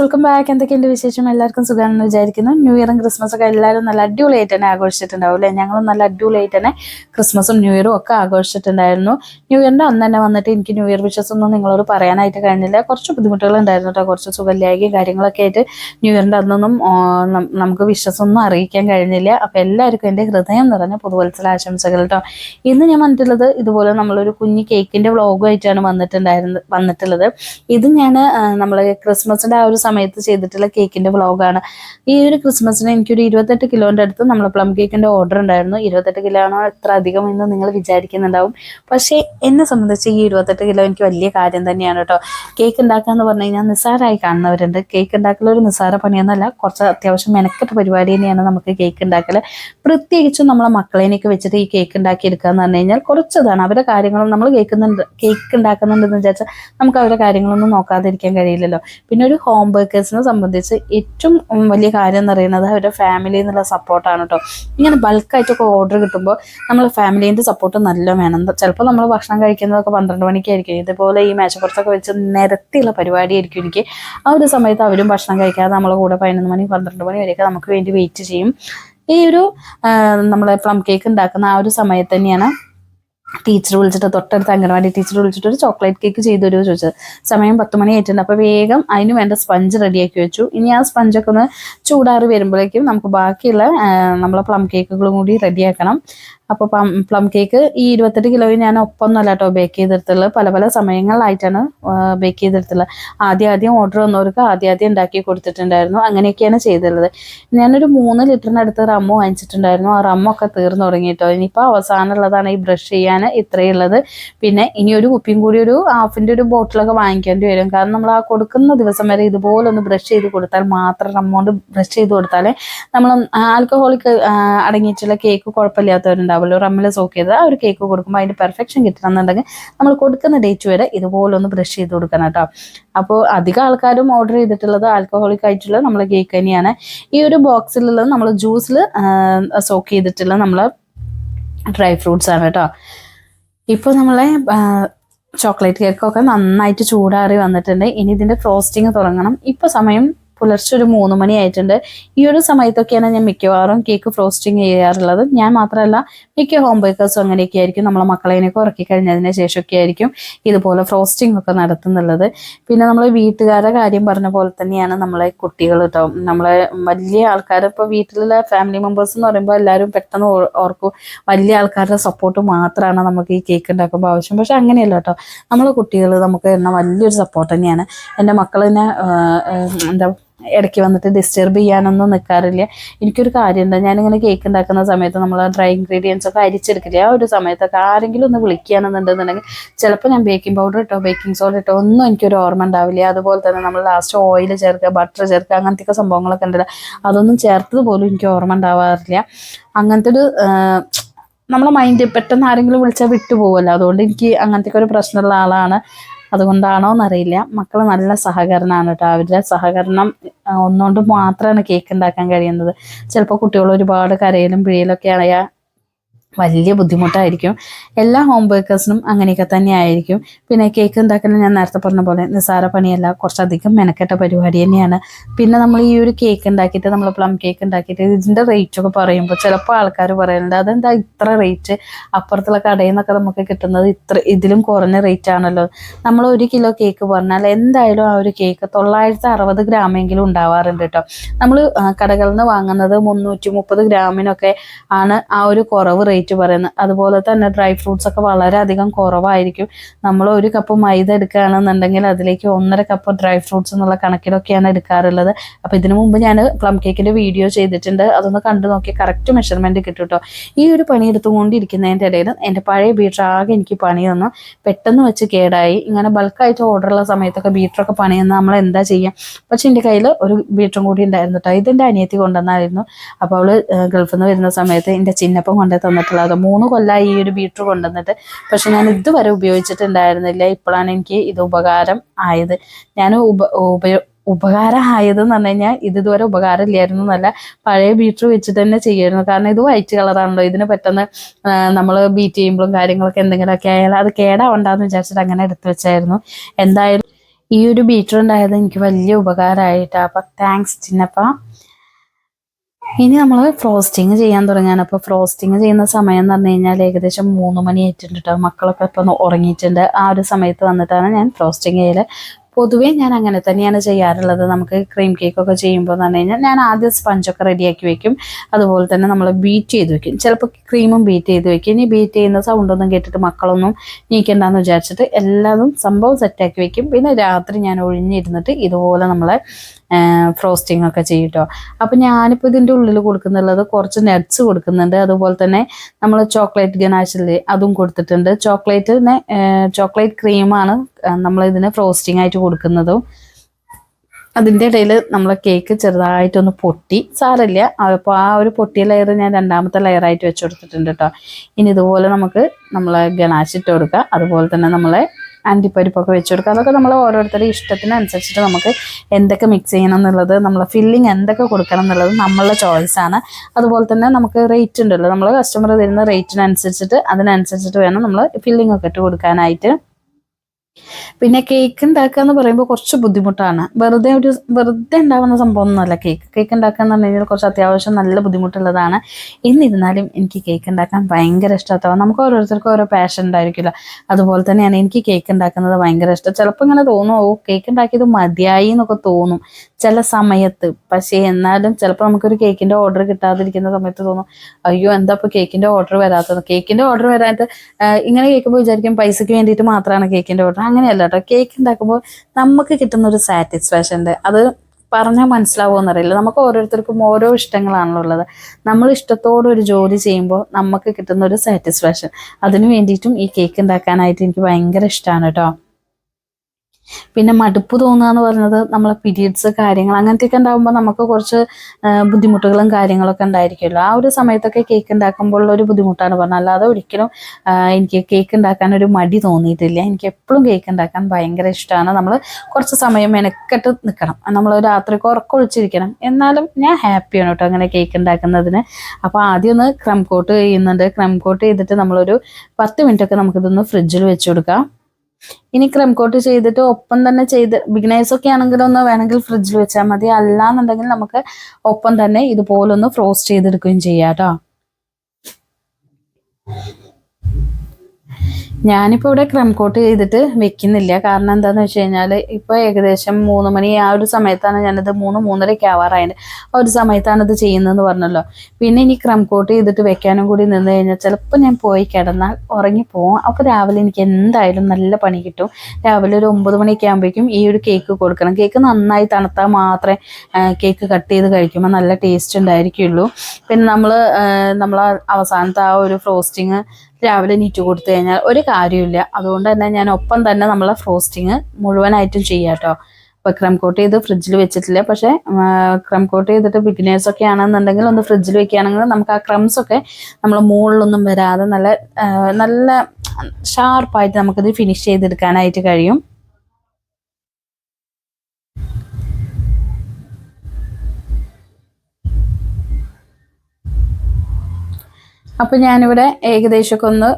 Welcome back എന്തൊക്കെയുണ്ട് വിശേഷം? എല്ലാവർക്കും സുഖമാണെന്ന് വിചാരിക്കുന്നു. ന്യൂ ഇയറും ക്രിസ്മസ് ഒക്കെ എല്ലാവരും നല്ല അടിപൊളിയായിട്ട് തന്നെ ആഘോഷിച്ചിട്ടുണ്ടാവും അല്ലേ? ഞങ്ങളും നല്ല അടിപൊളിയായിട്ട് തന്നെ ക്രിസ്മസും ന്യൂ ഇയറും ഒക്കെ ആഘോഷിച്ചിട്ടുണ്ടായിരുന്നു. ന്യൂ ഇയറിന്റെ അന്ന് തന്നെ വന്നിട്ട് എനിക്ക് ന്യൂ ഇയർ വിഷസ് ഒന്നും നിങ്ങളോട് പറയാനായിട്ട് കഴിഞ്ഞില്ല. കുറച്ച് ബുദ്ധിമുട്ടുകൾ ഉണ്ടായിരുന്നു കേട്ടോ കുറച്ച് സുഖമില്ലായ്കയും കാര്യങ്ങളൊക്കെ ആയിട്ട് ന്യൂ ഇയറിന്റെ അന്നൊന്നും നമുക്ക് വിഷസ് ഒന്നും അറിയിക്കാൻ കഴിഞ്ഞില്ല. അപ്പോൾ എല്ലാവർക്കും എന്റെ ഹൃദയം നിറഞ്ഞ പുതുവത്സര ആശംസകൾ കേട്ടോ ഇന്ന് ഞാൻ വന്നിട്ടുള്ളത് ഇതുപോലെ നമ്മളൊരു കുഞ്ഞ് കേക്കിന്റെ വ്ളോഗുമായിട്ടാണ് വന്നിട്ടുണ്ടായിരുന്നത് വന്നിട്ടുള്ളത്. ഇത് ഞാൻ നമ്മൾ ക്രിസ്മസിന്റെ ആ ഒരു സമയത്ത് ചെയ്തിട്ടുള്ള കേക്കിന്റെ വ്ളോഗാണ്. ഈ ഒരു ക്രിസ്മസിന് എനിക്കൊരു ഇരുപത്തെട്ട് കിലോന്റെ അടുത്ത് നമ്മൾ പ്ലം കേക്കിന്റെ ഓർഡർ ഉണ്ടായിരുന്നു. ഇരുപത്തെട്ട് കിലോ ആണോ എത്ര അധികം എന്ന് നിങ്ങൾ വിചാരിക്കുന്നുണ്ടാവും. പക്ഷേ എന്നെ സംബന്ധിച്ച് ഈ ഇരുപത്തെട്ട് കിലോ എനിക്ക് വലിയ കാര്യം തന്നെയാണ് കേട്ടോ. കേക്ക് ഉണ്ടാക്കുക എന്ന് പറഞ്ഞു കഴിഞ്ഞാൽ നിസ്സാരമായി കാണുന്നവരുണ്ട്. കേക്ക് ഉണ്ടാക്കൽ ഒരു നിസ്സാര പണിയൊന്നുമല്ല കുറച്ച് അത്യാവശ്യം മെനക്കെട്ട പരിപാടി തന്നെയാണ് നമുക്ക് കേക്ക് ഉണ്ടാക്കൽ പ്രത്യേകിച്ചും നമ്മളെ മക്കളേനെയൊക്കെ വെച്ചിട്ട് ഈ കേക്ക് ഉണ്ടാക്കി എടുക്കുക എന്ന് പറഞ്ഞു കഴിഞ്ഞാൽ കുറച്ചതാണ്. അവരുടെ കാര്യങ്ങളും നമ്മൾ കേൾക്കുന്നുണ്ട് കേക്ക് ഉണ്ടാക്കുന്നുണ്ടെന്ന് വിചാരിച്ചാൽ നമുക്ക് അവരുടെ കാര്യങ്ങളൊന്നും നോക്കാതിരിക്കാൻ കഴിയില്ലല്ലോ. പിന്നെ ഒരു ഹോം ബേക്കേഴ്സിനെ സംബന്ധിച്ച് ഏറ്റവും വലിയ കാര്യം എന്ന് പറയുന്നത് അവരുടെ ഫാമിലിയിൽ നിന്നുള്ള സപ്പോർട്ടാണ് കേട്ടോ ഇങ്ങനെ ബൾക്കായിട്ടൊക്കെ ഓർഡർ കിട്ടുമ്പോൾ നമ്മൾ ഫാമിലീന്റെ സപ്പോർട്ട് നല്ല വേണം. ചിലപ്പോൾ നമ്മൾ ഭക്ഷണം കഴിക്കുന്നതൊക്കെ പന്ത്രണ്ട് മണിക്കായിരിക്കും. ഇതുപോലെ ഈ മേശപ്പുറത്തൊക്കെ വെച്ച് നിരത്തിയുള്ള പരിപാടിയായിരിക്കും എനിക്ക്. ആ ഒരു സമയത്ത് അവരും ഭക്ഷണം കഴിക്കാതെ നമ്മളെ കൂടെ പതിനൊന്ന് മണി പന്ത്രണ്ട് മണി വരെയൊക്കെ നമുക്ക് വേണ്ടി വെയിറ്റ് ചെയ്യും. ഈ ഒരു നമ്മൾ പ്ലം കേക്ക് ഉണ്ടാക്കുന്ന ആ ഒരു സമയത്ത് തന്നെയാണ് ടീച്ചർ വിളിച്ചിട്ട് തൊട്ടടുത്ത് അംഗനവാടി ടീച്ചർ വിളിച്ചിട്ട് ഒരു ചോക്ലേറ്റ് കേക്ക് ചെയ്തു തരുമോ ചോദിച്ചത്. സമയം പത്ത് മണി ആയിട്ടുണ്ട് അപ്പോൾ വേഗം അതിന് വേണ്ട സ്പഞ്ച് റെഡിയാക്കി വെച്ചു. ഇനി ആ സ്പഞ്ചൊക്കെ ഒന്ന് ചൂടാറി വരുമ്പോഴേക്കും നമുക്ക് ബാക്കിയുള്ള നമ്മളെ പ്ലം കേക്കുകളും കൂടി റെഡിയാക്കണം. അപ്പോൾ പ്ലം കേക്ക് ഈ ഇരുപത്തെട്ട് കിലോയിൽ ഞാൻ ഒപ്പമൊന്നുമല്ല കേട്ടോ ബേക്ക് ചെയ്തെടുത്തുള്ളത് പല പല സമയങ്ങളിലായിട്ടാണ് ബേക്ക് ചെയ്തെടുത്തുള്ളത് ആദ്യം ആദ്യം ഓർഡർ വന്നവർക്ക് ആദ്യം ആദ്യം ഉണ്ടാക്കി കൊടുത്തിട്ടുണ്ടായിരുന്നു. അങ്ങനെയൊക്കെയാണ് ചെയ്തിട്ടുള്ളത് ഞാനൊരു മൂന്ന് ലിറ്ററിന് അടുത്ത് റമ്മ് വാങ്ങിച്ചിട്ടുണ്ടായിരുന്നു. ആ റമ്മൊക്കെ തീർന്നു തുടങ്ങിയിട്ടോ ഇനിയിപ്പോൾ അവസാനമുള്ളതാണ് ഈ ബ്രഷ് ചെയ്യാൻ ഇത്രയുള്ളത്. പിന്നെ ഇനി ഒരു കുപ്പിയും കൂടി ഒരു ഹാഫിന്റെ ഒരു ബോട്ടിലൊക്കെ വാങ്ങിക്കേണ്ടി വരും. കാരണം നമ്മൾ ആ കൊടുക്കുന്ന ദിവസം വരെ ഇതുപോലെ ഒന്ന് ബ്രഷ് ചെയ്ത് കൊടുത്താൽ മാത്രം റമ്മ കൊണ്ട് ബ്രഷ് ചെയ്ത് കൊടുത്താലേ നമ്മൾ ആൽക്കഹോളിക് അടങ്ങിയിട്ടുള്ള കേക്ക് കുഴപ്പമില്ലാത്തവരുണ്ടാവുമല്ലോ റമ്മിൽ സോക്ക് ചെയ്ത് ആ ഒരു കേക്ക് കൊടുക്കുമ്പോൾ അതിന്റെ പെർഫെക്ഷൻ കിട്ടണമെന്നുണ്ടെങ്കിൽ നമ്മൾ കൊടുക്കുന്ന ഡേറ്റ് വരെ ഇതുപോലെ ഒന്ന് ബ്രഷ് ചെയ്ത് കൊടുക്കണം കേട്ടോ. അപ്പോൾ അധികം ആൾക്കാരും ഓർഡർ ചെയ്തിട്ടുള്ളത് ആൽക്കഹോളിക് ആയിട്ടുള്ള നമ്മളെ കേക്ക് തന്നെയാണ്. ഈ ഒരു ബോക്സിലുള്ളത് നമ്മൾ ജ്യൂസിൽ സോക്ക് ചെയ്തിട്ടുള്ള നമ്മളെ ഡ്രൈ ഫ്രൂട്ട്സ് ആണ് കേട്ടോ. ഇപ്പോൾ നമ്മളെ ചോക്ലേറ്റ് കേക്കൊക്കെ നന്നായിട്ട് ചൂടാറി വന്നിട്ടുണ്ട്. ഇനി ഇതിന്റെ ഫ്രോസ്റ്റിങ് തുടങ്ങണം. ഇപ്പോൾ സമയം പുലർച്ചെ ഒരു മൂന്ന് മണി ആയിട്ടുണ്ട്. ഈ ഒരു സമയത്തൊക്കെയാണ് ഞാൻ മിക്കവാറും കേക്ക് ഫ്രോസ്റ്റിംഗ് ചെയ്യാറുള്ളത്. ഞാൻ മാത്രമല്ല മിക്ക ഹോം ബേക്കേഴ്സും അങ്ങനെയൊക്കെ ആയിരിക്കും. നമ്മളെ മക്കളെയൊക്കെ ഉറക്കി കഴിഞ്ഞതിന് ശേഷമൊക്കെ ആയിരിക്കും ഇതുപോലെ ഫ്രോസ്റ്റിംഗ് ഒക്കെ നടത്തുന്നുള്ളത്. പിന്നെ നമ്മൾ വീട്ടുകാരുടെ കാര്യം പറഞ്ഞ പോലെ തന്നെയാണ് നമ്മളെ കുട്ടികൾ കേട്ടോ നമ്മളെ വലിയ ആൾക്കാർ ഇപ്പോൾ വീട്ടിലുള്ള ഫാമിലി മെമ്പേഴ്സ് എന്ന് പറയുമ്പോൾ എല്ലാവരും പെട്ടെന്ന് ഓർക്കും. വലിയ ആൾക്കാരുടെ സപ്പോർട്ട് മാത്രമാണ് നമുക്ക് ഈ കേക്ക് ഉണ്ടാക്കുമ്പോൾ ആവശ്യം. പക്ഷെ അങ്ങനെയല്ല കേട്ടോ നമ്മളെ കുട്ടികൾ നമുക്ക് എന്ന വലിയൊരു സപ്പോർട്ട് തന്നെയാണ്. എന്റെ മക്കളിനെ എന്താ ഇടയ്ക്ക് വന്നിട്ട് ഡിസ്റ്റർബ് ചെയ്യാനൊന്നും നിൽക്കാറില്ല എനിക്കൊരു കാര്യം എന്താ ഞാനിങ്ങനെ കേക്ക് ഉണ്ടാക്കുന്ന സമയത്ത് നമ്മൾ ആ ഡ്രൈ ഇൻഗ്രീഡിയൻസ് ഒക്കെ അരിച്ചെടുക്കില്ല? ആ ഒരു സമയത്തൊക്കെ ആരെങ്കിലും ഒന്ന് വിളിക്കുകയാണെന്നുണ്ടെന്നുണ്ടെങ്കിൽ ചിലപ്പോൾ ഞാൻ ബേക്കിംഗ് പൗഡർ ഇട്ടോ ബേക്കിംഗ് സോഡ ഇട്ടോ ഒന്നും എനിക്കൊരു ഓർമ്മ ഉണ്ടാവില്ല. അതുപോലെ തന്നെ നമ്മൾ ലാസ്റ്റ് ഓയിൽ ചേർക്കുക ബട്ടർ ചേർക്കുക അങ്ങനത്തെയൊക്കെ സംഭവങ്ങളൊക്കെ ഉണ്ടല്ലോ. അതൊന്നും ചേർത്തത് പോലും എനിക്ക് ഓർമ്മ ഉണ്ടാവാറില്ല. അങ്ങനത്തെ ഒരു നമ്മളെ മൈൻഡ് പെട്ടെന്ന് ആരെങ്കിലും വിളിച്ചാൽ വിട്ടുപോകുമല്ലോ അതുകൊണ്ട് എനിക്ക് അങ്ങനത്തെ ഒരു പ്രശ്നമുള്ള ആളാണ്. അതുകൊണ്ടാണോ എന്നറിയില്ല മക്കൾ നല്ല സഹകരണമാണ് കേട്ടോ അവരുടെ സഹകരണം ഒന്നുകൊണ്ട് മാത്രമാണ് കേക്ക് ഉണ്ടാക്കാൻ കഴിയുന്നത്. ചിലപ്പോൾ കുട്ടികൾ ഒരുപാട് കരയിലും പിഴയിലൊക്കെ ആയാൽ വലിയ ബുദ്ധിമുട്ടായിരിക്കും. എല്ലാ ഹോം ബേക്കേഴ്സിനും അങ്ങനെയൊക്കെ തന്നെ ആയിരിക്കും. പിന്നെ കേക്ക് ഉണ്ടാക്കുന്ന ഞാൻ നേരത്തെ പറഞ്ഞ പോലെ നിസ്സാര പണിയല്ല കുറച്ചധികം മെനക്കെട്ട പരിപാടി തന്നെയാണ്. പിന്നെ നമ്മൾ ഈ ഒരു കേക്ക് ഉണ്ടാക്കിയിട്ട് നമ്മൾ പ്ലം കേക്ക് ഉണ്ടാക്കിയിട്ട് ഇതിന്റെ റേറ്റ് ഒക്കെ പറയുമ്പോൾ ചിലപ്പോൾ ആൾക്കാർ പറയുന്നുണ്ട് അതെന്താ ഇത്ര റേറ്റ് അപ്പുറത്തുള്ള കടയിൽ നിന്നൊക്കെ നമുക്ക് കിട്ടുന്നത് ഇത്ര ഇതിലും കുറഞ്ഞ റേറ്റ് ആണല്ലോ. നമ്മൾ ഒരു കിലോ കേക്ക് പറഞ്ഞാൽ എന്തായാലും ആ ഒരു കേക്ക് തൊള്ളായിരത്തി അറുപത് ഗ്രാമെങ്കിലും ഉണ്ടാവാറുണ്ട് കേട്ടോ. നമ്മൾ കടകളിൽ നിന്ന് വാങ്ങുന്നത് മുന്നൂറ്റി മുപ്പത് ഗ്രാമിനൊക്കെ ആണ് ആ ഒരു കുറവ് റേറ്റ് പറയുന്നത്. അതുപോലെ തന്നെ ഡ്രൈ ഫ്രൂട്ട്സ് ഒക്കെ വളരെയധികം കുറവായിരിക്കും. നമ്മൾ ഒരു കപ്പ് മൈദ എടുക്കുകയാണെന്നുണ്ടെങ്കിൽ അതിലേക്ക് ഒന്നര കപ്പ് ഡ്രൈ ഫ്രൂട്ട്സ് എന്നുള്ള കണക്കിലൊക്കെയാണ് എടുക്കാറുള്ളത്. അപ്പോൾ ഇതിനു മുമ്പ് ഞാൻ പ്ലം കേക്കിന്റെ വീഡിയോ ചെയ്തിട്ടുണ്ട്. അതൊന്ന് കണ്ടു നോക്കി കറക്റ്റ് മെഷർമെന്റ് കിട്ടും കേട്ടോ ഈ ഒരു പണി എടുത്തുകൊണ്ടിരിക്കുന്നതിന്റെ ഇടയിൽ എന്റെ പഴയ ബീറ്റർ ആകെ എനിക്ക് പണി തന്നു. പെട്ടെന്ന് വെച്ച് കേടായി. ഇങ്ങനെ ബൾക്കായിട്ട് ഓർഡറുള്ള സമയത്തൊക്കെ ബീറ്ററൊക്കെ പണി തന്നാൽ നമ്മൾ എന്താ ചെയ്യാം? പക്ഷെ എന്റെ കയ്യിൽ ഒരു ബീറ്ററും കൂടി ഉണ്ടായിരുന്നു കേട്ടോ ഇതെന്റെ അനിയത്തി കൊണ്ടുവന്നായിരുന്നു. അപ്പോൾ അവൾ ഗൾഫിൽ നിന്ന് വരുന്ന സമയത്ത് എന്റെ ചിന്നപ്പം കൊണ്ടു തന്നിട്ടുള്ളത് മൂന്ന് കൊല്ലമായി ഈ ഒരു ബീറ്റർ കൊണ്ടുവന്നിട്ട്. പക്ഷെ ഞാൻ ഇതുവരെ ഉപയോഗിച്ചിട്ടുണ്ടായിരുന്നില്ല. ഇപ്പോഴാണ് എനിക്ക് ഇത് ഉപകാരം ആയത്. ഞാൻ ഉപ ഉപയോ ഉപകാരമായത് എന്ന് പറഞ്ഞു കഴിഞ്ഞാൽ ഇത് ഇതുവരെ ഉപകാരമില്ലായിരുന്നു എന്നല്ല. പഴയ ബീറ്റർ വെച്ചിട്ട് തന്നെ ചെയ്യായിരുന്നു കാരണം ഇത് വൈറ്റ് കളറാണല്ലോ ഇതിന് പെട്ടെന്ന് നമ്മൾ ബീറ്റ് ചെയ്യുമ്പോഴും കാര്യങ്ങളൊക്കെ എന്തെങ്കിലുമൊക്കെ ആയാലും അത് കേടാവണ്ടെന്ന് വിചാരിച്ചിട്ട് അങ്ങനെ എടുത്തു വെച്ചായിരുന്നു. എന്തായാലും ഈ ഒരു ബീറ്റർ ഉണ്ടായത് എനിക്ക് വലിയ ഉപകാരമായിട്ടാണ്. അപ്പം താങ്ക്സ് ചിന്നപ്പ. ഇനി നമ്മൾ ഫ്രോസ്റ്റിങ് ചെയ്യാൻ തുടങ്ങാണ്. അപ്പോൾ ഫ്രോസ്റ്റിങ് ചെയ്യുന്ന സമയം എന്ന് പറഞ്ഞു കഴിഞ്ഞാൽ ഏകദേശം മൂന്ന് മണി ആയിട്ടുണ്ട് മക്കളൊക്കെ ഇപ്പം ഉറങ്ങിയിട്ടുണ്ട്. ആ ഒരു സമയത്ത് വന്നിട്ടാണ് ഞാൻ ഫ്രോസ്റ്റിങ് ചെയ്യൽ പൊതുവേ ഞാൻ അങ്ങനെ തന്നെയാണ് ചെയ്യാറുള്ളത്. നമുക്ക് ക്രീം കേക്കൊക്കെ ചെയ്യുമ്പോൾ എന്ന് പറഞ്ഞു കഴിഞ്ഞാൽ ഞാൻ ആദ്യം സ്പഞ്ചൊക്കെ റെഡിയാക്കി വെക്കും. അതുപോലെ തന്നെ നമ്മൾ ബീറ്റ് ചെയ്ത് വെക്കും. ചിലപ്പോൾ ക്രീമും ബീറ്റ് ചെയ്ത് വെക്കും. ഇനി ബീറ്റ് ചെയ്യുന്ന സൗണ്ടൊന്നും കേട്ടിട്ട് മക്കളൊന്നും നീക്കണ്ടെന്ന് വിചാരിച്ചിട്ട് എല്ലാതും സംഭവം സെറ്റാക്കി വെക്കും. പിന്നെ രാത്രി ഞാൻ ഒഴിഞ്ഞിരുന്നിട്ട് ഇതുപോലെ നമ്മളെ ഫ്രോസ്റ്റിംഗ് ഒക്കെ ചെയ്യും കേട്ടോ അപ്പം ഞാനിപ്പോൾ ഇതിന്റെ ഉള്ളിൽ കൊടുക്കുന്നുള്ളത് കുറച്ച് നട്ട്സ് കൊടുക്കുന്നുണ്ട്. അതുപോലെ തന്നെ നമ്മൾ ചോക്ലേറ്റ് ഗനാഷില്ലേ അതും കൊടുത്തിട്ടുണ്ട്. ചോക്ലേറ്റിനെ ചോക്ലേറ്റ് ക്രീമാണ് നമ്മൾ ഇതിന് ഫ്രോസ്റ്റിംഗ് ആയിട്ട് കൊടുക്കുന്നതും. അതിന്റെ ഇടയിൽ നമ്മളെ കേക്ക് ചെറുതായിട്ടൊന്ന് പൊട്ടി. സാരമില്ല. അപ്പോൾ ആ ഒരു പൊട്ടിയ ലെയർ ഞാൻ രണ്ടാമത്തെ ലെയറായിട്ട് വെച്ച് കൊടുത്തിട്ടുണ്ട് കേട്ടോ ഇനി ഇതുപോലെ നമുക്ക് നമ്മളെ ഗണാശ് ഇട്ട് കൊടുക്കുക അതുപോലെ തന്നെ നമ്മളെ അണ്ടിപ്പരിപ്പൊക്കെ വെച്ച് കൊടുക്കുക. അതൊക്കെ നമ്മൾ ഓരോരുത്തരുടെ ഇഷ്ടത്തിനനുസരിച്ചിട്ട് നമുക്ക് എന്തൊക്കെ മിക്സ് ചെയ്യണം എന്നുള്ളത് നമ്മൾ ഫില്ലിങ് എന്തൊക്കെ കൊടുക്കണം എന്നുള്ളത് നമ്മളുടെ ചോയ്സാണ് അതുപോലെ തന്നെ നമുക്ക് റേറ്റ് ഉണ്ടല്ലോ. നമ്മൾ കസ്റ്റമർ തരുന്ന റേറ്റിനനുസരിച്ചിട്ട് അതിനനുസരിച്ചിട്ട് വേണം നമ്മൾ ഫില്ലിംഗ് ഒക്കെ ഇട്ട് കൊടുക്കാനായിട്ട്. പിന്നെ കേക്ക് ഉണ്ടാക്കുക എന്ന് പറയുമ്പോൾ കുറച്ച് ബുദ്ധിമുട്ടാണ്. വെറുതെ ഒരു വെറുതെ ഉണ്ടാവുന്ന സംഭവം ഒന്നുമല്ല കേക്ക് കേക്ക് ഉണ്ടാക്കുക എന്ന് പറഞ്ഞു കഴിഞ്ഞാൽ കുറച്ച് അത്യാവശ്യം നല്ല ബുദ്ധിമുട്ടുള്ളതാണ്. എന്നിരുന്നാലും എനിക്ക് കേക്ക് ഉണ്ടാക്കാൻ ഭയങ്കര ഇഷ്ടമാവും നമുക്ക് ഓരോരുത്തർക്കും ഓരോ പാഷൻ ഉണ്ടായിരിക്കില്ല അതുപോലെ തന്നെയാണ് എനിക്ക് കേക്ക് ഉണ്ടാക്കുന്നത് ഭയങ്കര ഇഷ്ടം. ചിലപ്പോൾ ഇങ്ങനെ തോന്നും ഓ കേക്ക് ഉണ്ടാക്കിയത് മതിയായി എന്നൊക്കെ തോന്നും. ചില സമയത്ത്. പക്ഷേ എന്നാലും ചിലപ്പോൾ നമുക്കൊരു കേക്കിന്റെ ഓർഡർ കിട്ടാതിരിക്കുന്ന സമയത്ത് തോന്നും അയ്യോ എന്താ ഇപ്പോൾ കേക്കിന്റെ ഓർഡർ വരാത്തത്? കേക്കിന്റെ ഓർഡർ വരാനായിട്ട് ഇങ്ങനെ കേൾക്കുമ്പോൾ വിചാരിക്കും പൈസയ്ക്ക് വേണ്ടിയിട്ട് മാത്രമാണ് കേക്കിന്റെ ഓർഡർ അങ്ങനെയല്ല കേട്ടോ കേക്ക് ഉണ്ടാക്കുമ്പോൾ നമുക്ക് കിട്ടുന്ന ഒരു സാറ്റിസ്ഫാക്ഷൻ ഉണ്ട് അത് പറഞ്ഞാൽ മനസ്സിലാവുമെന്നറിയില്ല നമുക്ക് ഓരോരുത്തർക്കും ഓരോ ഇഷ്ടങ്ങളാണല്ലോ ഉള്ളത്. നമ്മൾ ഇഷ്ടത്തോടെ ഒരു ജോലി ചെയ്യുമ്പോൾ നമുക്ക് കിട്ടുന്ന ഒരു സാറ്റിസ്ഫാക്ഷൻ. അതിനു വേണ്ടിയിട്ടും ഈ കേക്ക് ഉണ്ടാക്കാനായിട്ട് എനിക്ക് ഭയങ്കര ഇഷ്ടമാണ് കേട്ടോ പിന്നെ മടുപ്പ് തോന്നുക എന്ന് പറയുന്നത് നമ്മളെ പീരീഡ്സ് കാര്യങ്ങൾ അങ്ങനത്തെയൊക്കെ ഉണ്ടാകുമ്പോൾ നമുക്ക് കുറച്ച് ബുദ്ധിമുട്ടുകളും കാര്യങ്ങളൊക്കെ ഉണ്ടായിരിക്കുമല്ലോ. ആ ഒരു സമയത്തൊക്കെ കേക്ക് ഉണ്ടാക്കുമ്പോൾ ഒരു ബുദ്ധിമുട്ടാണ് പറഞ്ഞത്. അല്ലാതെ ഒരിക്കലും എനിക്ക് കേക്ക് ഉണ്ടാക്കാൻ ഒരു മടി തോന്നിയിട്ടില്ല. എനിക്ക് എപ്പോഴും കേക്ക് ഉണ്ടാക്കാൻ ഭയങ്കര ഇഷ്ടമാണ്. നമ്മൾ കുറച്ച് സമയം മെനക്കെട്ട് നിൽക്കണം നമ്മൾ രാത്രിക്ക് ഉറക്കൊഴിച്ചിരിക്കണം എന്നാലും ഞാൻ ഹാപ്പിയാണ് കേട്ടോ അങ്ങനെ കേക്ക് ഉണ്ടാക്കുന്നതിന്. അപ്പോൾ ആദ്യം ഒന്ന് ക്രം കോട്ട് ചെയ്യുന്നുണ്ട്. ക്രം കോട്ട് ചെയ്തിട്ട് നമ്മളൊരു പത്ത് മിനിറ്റൊക്കെ നമുക്കിതൊന്ന് ഫ്രിഡ്ജിൽ വെച്ച് കൊടുക്കാം. ഇനി ക്രം കോട്ട് ചെയ്തിട്ട് ഒപ്പം തന്നെ ചെയ്ത് ബിഗിനേഴ്സ് ഒക്കെ ആണെങ്കിലും ഒന്ന് വേണമെങ്കിൽ ഫ്രിഡ്ജിൽ വെച്ചാൽ മതി. അല്ലാന്നുണ്ടെങ്കിൽ നമുക്ക് ഒപ്പം തന്നെ ഇതുപോലൊന്ന് ഫ്രോസ്റ്റ് ചെയ്തെടുക്കുകയും ചെയ്യാം കേട്ടോ ഞാനിപ്പോൾ ഇവിടെ ക്രം കോട്ട് ചെയ്തിട്ട് വെക്കുന്നില്ല. കാരണം എന്താണെന്ന് വെച്ച് കഴിഞ്ഞാൽ ഇപ്പോൾ ഏകദേശം മൂന്ന് മണി ആ ഒരു സമയത്താണ് ഞാനിത് മൂന്ന് മൂന്നരയ്ക്ക് ആവാറായത്. ആ ഒരു സമയത്താണ് ഇത് ചെയ്യുന്നതെന്ന് പറഞ്ഞല്ലോ. പിന്നെ ഇനി ക്രം കോട്ട് ചെയ്തിട്ട് വെക്കാനും കൂടി നിന്ന് കഴിഞ്ഞാൽ ചിലപ്പോൾ ഞാൻ പോയി കിടന്നാൽ ഉറങ്ങി ഉറങ്ങിപ്പോവും അപ്പോൾ രാവിലെ എനിക്ക് എന്തായാലും നല്ല പണി കിട്ടും. രാവിലെ ഒരു ഒമ്പത് മണിയൊക്കെ ആകുമ്പോഴേക്കും ഈ ഒരു കേക്ക് കൊടുക്കണം. കേക്ക് നന്നായി തണുത്താൽ മാത്രമേ കേക്ക് കട്ട് ചെയ്ത് കഴിക്കുമ്പോൾ നല്ല ടേസ്റ്റ് ഉണ്ടായിരിക്കുള്ളൂ. പിന്നെ നമ്മൾ നമ്മൾ അവസാനത്തെ ആ ഒരു ഫ്രോസ്റ്റിങ് രാവിലെ നീറ്റ് കൊടുത്തു കഴിഞ്ഞാൽ ഒരു കാര്യമില്ല അതുകൊണ്ട് തന്നെ ഞാൻ ഒപ്പം തന്നെ നമ്മളെ ഫ്രോസ്റ്റിങ് മുഴുവനായിട്ടും ചെയ്യാം കേട്ടോ അപ്പോൾ ക്രം കോട്ട് ചെയ്ത് ഫ്രിഡ്ജിൽ വെച്ചിട്ടില്ല. പക്ഷേ ക്രം കോട്ട് ചെയ്തിട്ട് ബിഗിനേഴ്സ് ഒക്കെ ആണെന്നുണ്ടെങ്കിൽ ഒന്ന് ഫ്രിഡ്ജിൽ വെക്കുകയാണെങ്കിൽ നമുക്ക് ആ ക്രംസ് ഒക്കെ നമ്മൾ മുകളിലൊന്നും വരാതെ നല്ല നല്ല ഷാർപ്പായിട്ട് നമുക്കത് ഫിനിഷ് ചെയ്തെടുക്കാനായിട്ട് കഴിയും. അപ്പോൾ ഞാനിവിടെ ഏകദേശമൊക്കെ ഒന്ന്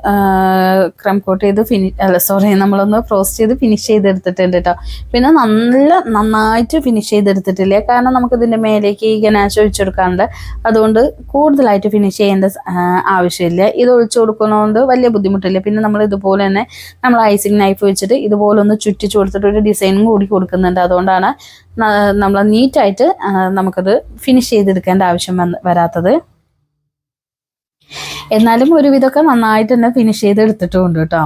ക്രം കോട്ട് ചെയ്ത് ഫിനി അല്ല സോറി നമ്മളൊന്ന് ഫ്രോസ്റ്റ് ചെയ്ത് ഫിനിഷ് ചെയ്തെടുത്തിട്ടുണ്ട് കേട്ടോ പിന്നെ നല്ല നന്നായിട്ട് ഫിനിഷ് ചെയ്തെടുത്തിട്ടില്ല. കാരണം നമുക്ക് ഇതിന്റെ മേലേക്ക് ഈ ഗനാശ ഒഴിച്ചെടുക്കാറുണ്ട് അതുകൊണ്ട് കൂടുതലായിട്ട് ഫിനിഷ് ചെയ്യേണ്ട ആവശ്യമില്ല. ഇത് ഒഴിച്ചു കൊടുക്കുന്നതുകൊണ്ട് വലിയ ബുദ്ധിമുട്ടില്ല. പിന്നെ നമ്മൾ ഇതുപോലെ തന്നെ നമ്മൾ ഐസിങ് നൈഫ് വെച്ചിട്ട് ഇതുപോലെ ഒന്ന് ചുറ്റിച്ചു കൊടുത്തിട്ട് ഒരു ഡിസൈനും കൂടി കൊടുക്കുന്നുണ്ട്. അതുകൊണ്ടാണ് നമ്മൾ നീറ്റായിട്ട് നമുക്കത് ഫിനിഷ് ചെയ്തെടുക്കേണ്ട ആവശ്യം വരാത്തത്. എന്നാലും ഒരു ഒരുവിധമൊക്കെ നന്നായിട്ട് തന്നെ ഫിനിഷ് ചെയ്ത് എടുത്തിട്ടുണ്ട് കേട്ടോ.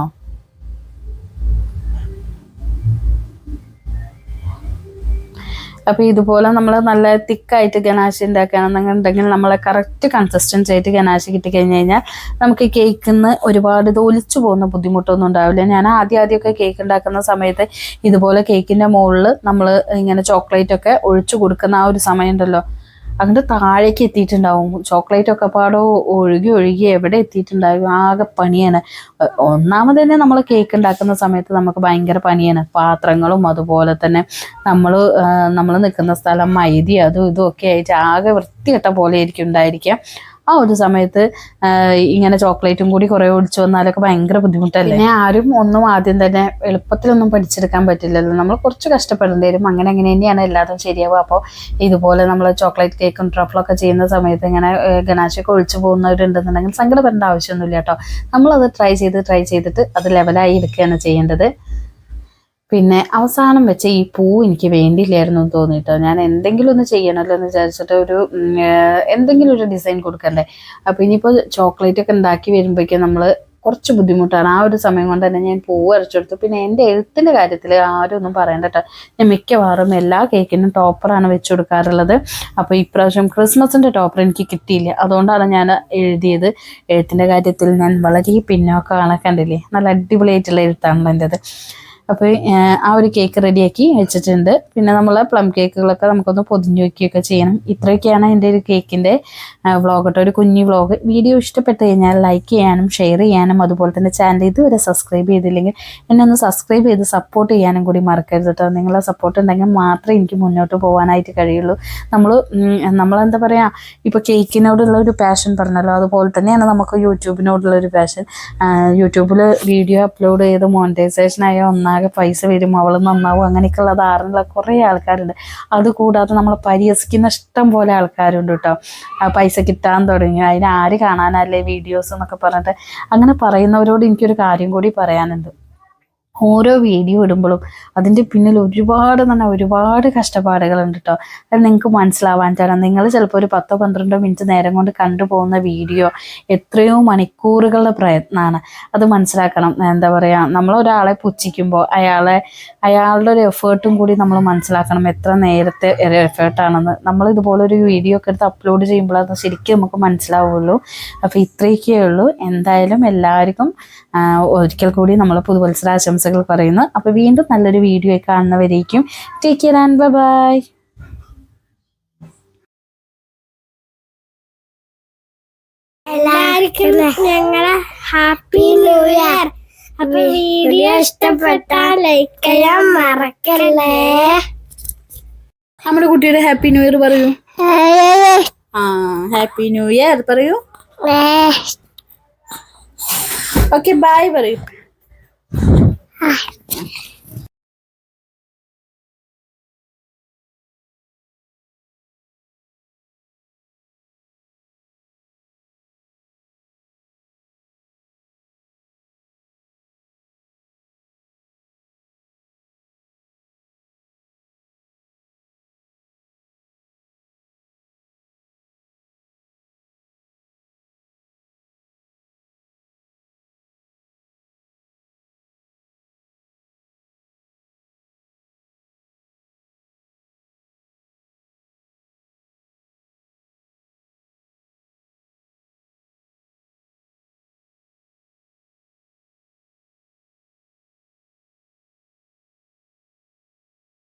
അപ്പോൾ ഇതുപോലെ നമ്മൾ നല്ല തിക്കായിട്ട് ഗനാശി ഉണ്ടാക്കുകയാണെന്നുണ്ടെങ്കിൽ നമ്മളെ കറക്റ്റ് കൺസിസ്റ്റൻസി ആയിട്ട് ഗനാശി കിട്ടിക്കഴിഞ്ഞ് കഴിഞ്ഞാൽ നമുക്ക് കേക്കിൽ നിന്ന് ഒരുപാട് ഇത് ഒലിച്ചു പോകുന്ന ബുദ്ധിമുട്ടൊന്നും ഉണ്ടാവില്ല. ഞാൻ ആദ്യം ആദ്യമൊക്കെ കേക്ക് ഉണ്ടാക്കുന്ന സമയത്ത് ഇതുപോലെ കേക്കിന്റെ മുകളിൽ നമ്മൾ ഇങ്ങനെ ചോക്ലേറ്റ് ഒക്കെ ഒഴിച്ചു കൊടുക്കുന്ന ആ ഒരു സമയം ഉണ്ടല്ലോ. അങ്ങോട്ട് താഴേക്ക് എത്തിയിട്ടുണ്ടാവും. ചോക്ലേറ്റ് ഒക്കെ പാടോ ഒഴുകി ഒഴുകി എവിടെ എത്തിയിട്ടുണ്ടാവും ആകെ പണിയാണ്. ഒന്നാമത് തന്നെ നമ്മൾ കേക്ക് ഉണ്ടാക്കുന്ന സമയത്ത് നമുക്ക് ഭയങ്കര പണിയാണ്. പാത്രങ്ങളും അതുപോലെ തന്നെ നമ്മൾ നമ്മൾ നിൽക്കുന്ന സ്ഥലം മൈതി അതും ഇതും ഒക്കെ ആയിട്ട് ആകെ വൃത്തികെട്ട പോലെ ആയിരിക്കും ഉണ്ടായിരിക്കുക. ആ ഒരു സമയത്ത് ഇങ്ങനെ ചോക്ലേറ്റും കൂടി കുറേ ഒഴിച്ചു വന്നാലൊക്കെ ഭയങ്കര ബുദ്ധിമുട്ടല്ലേ? പിന്നെ ആരും ഒന്നും ആദ്യം തന്നെ എളുപ്പത്തിലൊന്നും പഠിച്ചെടുക്കാൻ പറ്റില്ലല്ലോ. നമ്മൾ കുറച്ച് കഷ്ടപ്പെടേണ്ടി വരും. അങ്ങനെ അങ്ങനെ തന്നെയാണ് എല്ലാതും ശരിയാവുക. അപ്പോൾ ഇതുപോലെ നമ്മൾ ചോക്ലേറ്റ് കേക്കും ട്രഫിളൊക്കെ ചെയ്യുന്ന സമയത്ത് ഇങ്ങനെ ഗണാശൊക്കെ ഒഴിച്ചു പോകുന്നവരുണ്ടെന്നുണ്ടെങ്കിൽ സങ്കടപ്പെടേണ്ട ആവശ്യമൊന്നുമില്ല കേട്ടോ. നമ്മളത് ട്രൈ ചെയ്ത് ട്രൈ ചെയ്തിട്ട് അത് ലെവലായി എടുക്കുകയാണ് ചെയ്യേണ്ടത്. പിന്നെ അവസാനം വെച്ച ഈ പൂ എനിക്ക് വേണ്ടിയില്ലായിരുന്നു എന്ന് തോന്നിട്ടോ ഞാൻ എന്തെങ്കിലും ഒന്ന് ചെയ്യണമല്ലോ എന്ന് വിചാരിച്ചിട്ട് ഒരു എന്തെങ്കിലും ഒരു ഡിസൈൻ കൊടുക്കണ്ടേ? അപ്പോൾ ഇനിയിപ്പോൾ ചോക്ലേറ്റ് ഒക്കെ ഉണ്ടാക്കി വരുമ്പോഴേക്കും നമ്മൾ കുറച്ച് ബുദ്ധിമുട്ടാണ്. ആ ഒരു സമയം കൊണ്ട് തന്നെ ഞാൻ പൂ അരച്ചെടുത്തു പിന്നെ എന്റെ എഴുത്തിന്റെ കാര്യത്തിൽ ആരും ഒന്നും പറയണ്ട കേട്ടോ ഞാൻ മിക്കവാറും എല്ലാ കേക്കിനും ടോപ്പറാണ് വെച്ച് കൊടുക്കാറുള്ളത്. അപ്പോൾ ഇപ്രാവശ്യം ക്രിസ്മസിന്റെ ടോപ്പർ എനിക്ക് കിട്ടിയില്ല. അതുകൊണ്ടാണ് ഞാൻ എഴുതിയത്. എഴുത്തിന്റെ കാര്യത്തിൽ ഞാൻ വളരെ പിന്നോക്കമാണ് കണ്ടില്ലേ? നല്ല അടിപൊളിയായിട്ടുള്ള എഴുത്താണല്ലോ എന്റെത്. അപ്പോൾ ആ ഒരു കേക്ക് റെഡിയാക്കി വെച്ചിട്ടുണ്ട്. പിന്നെ നമ്മൾ പ്ലം കേക്കുകളൊക്കെ നമുക്കൊന്ന് പൊതിഞ്ഞു വയ്ക്കുകയൊക്കെ ചെയ്യണം. ഇത്രയൊക്കെയാണ് എന്റെ ഒരു കേക്കിന്റെ വ്ളോഗ് കേട്ടോ. ഒരു കുഞ്ഞു വ്ളോഗ് വീഡിയോ ഇഷ്ടപ്പെട്ട് കഴിഞ്ഞാൽ ലൈക്ക് ചെയ്യാനും ഷെയർ ചെയ്യാനും അതുപോലെ തന്നെ ചാനൽ ഇതുവരെ സബ്സ്ക്രൈബ് ചെയ്തില്ലെങ്കിൽ എന്നെ ഒന്ന് സബ്സ്ക്രൈബ് ചെയ്ത് സപ്പോർട്ട് ചെയ്യാനും കൂടി മറക്കരുത് കേട്ടോ. നിങ്ങളെ സപ്പോർട്ട് ഉണ്ടെങ്കിൽ മാത്രമേ എനിക്ക് മുന്നോട്ട് പോകാനായിട്ട് കഴിയുള്ളൂ. നമ്മൾ നമ്മളെന്താ പറയുക ഇപ്പോൾ കേക്കിനോടുള്ള ഒരു പാഷൻ പറഞ്ഞല്ലോ. അതുപോലെ തന്നെയാണ് നമുക്ക് യൂട്യൂബിനോടുള്ള ഒരു പാഷൻ യൂട്യൂബിൽ വീഡിയോ അപ്ലോഡ് ചെയ്ത് മോണിറ്റൈസേഷൻ ആയ ഒന്നാകെ പൈസ വരും അവൾ നന്നാവും അങ്ങനെയൊക്കെയുള്ള ധാരണയുള്ള കുറേ ആൾക്കാരുണ്ട്. അതുകൂടാതെ നമ്മൾ പരിഹസിക്കുന്ന ഇഷ്ടം പോലെ ആൾക്കാരുണ്ട് കേട്ടോ. പൈസ കിട്ടാൻ തുടങ്ങി. അതിന് ആര് കാണാനല്ലേ വീഡിയോസ് എന്നൊക്കെ പറഞ്ഞിട്ട് അങ്ങനെ പറയുന്നവരോട് എനിക്കൊരു കാര്യം കൂടി പറയാനുണ്ട്. ഓരോ വീഡിയോ ഇടുമ്പോഴും അതിന്റെ പിന്നിൽ ഒരുപാട് തന്നെ ഒരുപാട് കഷ്ടപ്പാടുകളുണ്ട് കേട്ടോ. അത് നിങ്ങൾക്ക് മനസ്സിലാവാൻ തരാം. നിങ്ങൾ ചിലപ്പോൾ ഒരു പത്തോ പന്ത്രണ്ടോ മിനിറ്റ് നേരം കൊണ്ട് കണ്ടുപോകുന്ന വീഡിയോ എത്രയോ മണിക്കൂറുകളുടെ പ്രയത്നമാണ്. അത് മനസ്സിലാക്കണം. എന്താ പറയുക നമ്മൾ ഒരാളെ പുച്ഛിക്കുമ്പോൾ അയാളെ അയാളുടെ ഒരു എഫേർട്ടും കൂടി നമ്മൾ മനസ്സിലാക്കണം. എത്ര നേരത്തെ ഒരു എഫേർട്ടാണെന്ന്. നമ്മൾ ഇതുപോലൊരു വീഡിയോ ഒക്കെ എടുത്ത് അപ്ലോഡ് ചെയ്യുമ്പോൾ അത് ശരിക്കും നമുക്ക് മനസ്സിലാവുള്ളൂ. അപ്പോൾ ഇത്രയൊക്കെയേ ഉള്ളൂ. എന്തായാലും എല്ലാവർക്കും ഒരിക്കൽ കൂടി നമ്മൾ പുതുവത്സരാശംസകൾ പറയുന്നു. അപ്പോൾ വീണ്ടും നല്ലൊരു വീഡിയോ കാണുന്നവരേക്കും ടേക്ക് കെയർ ആൻഡ് ബൈ എല്ലാവർക്കും ഞങ്ങളെ ഹാപ്പി ന്യൂ ഇയർ അപ്പൊ വീഡിയോ ഇഷ്ടപ്പെട്ടാൽ ലൈക്ക് ചെയ്യാൻ മറക്കല്ലേ? നമ്മുടെ കുട്ടിയുടെ ഹാപ്പി ന്യൂ ഇയർ പറയൂ. ആ ഹാപ്പി ന്യൂ ഇയർ പറയൂ. ഓക്കെ ബൈ പറയൂ.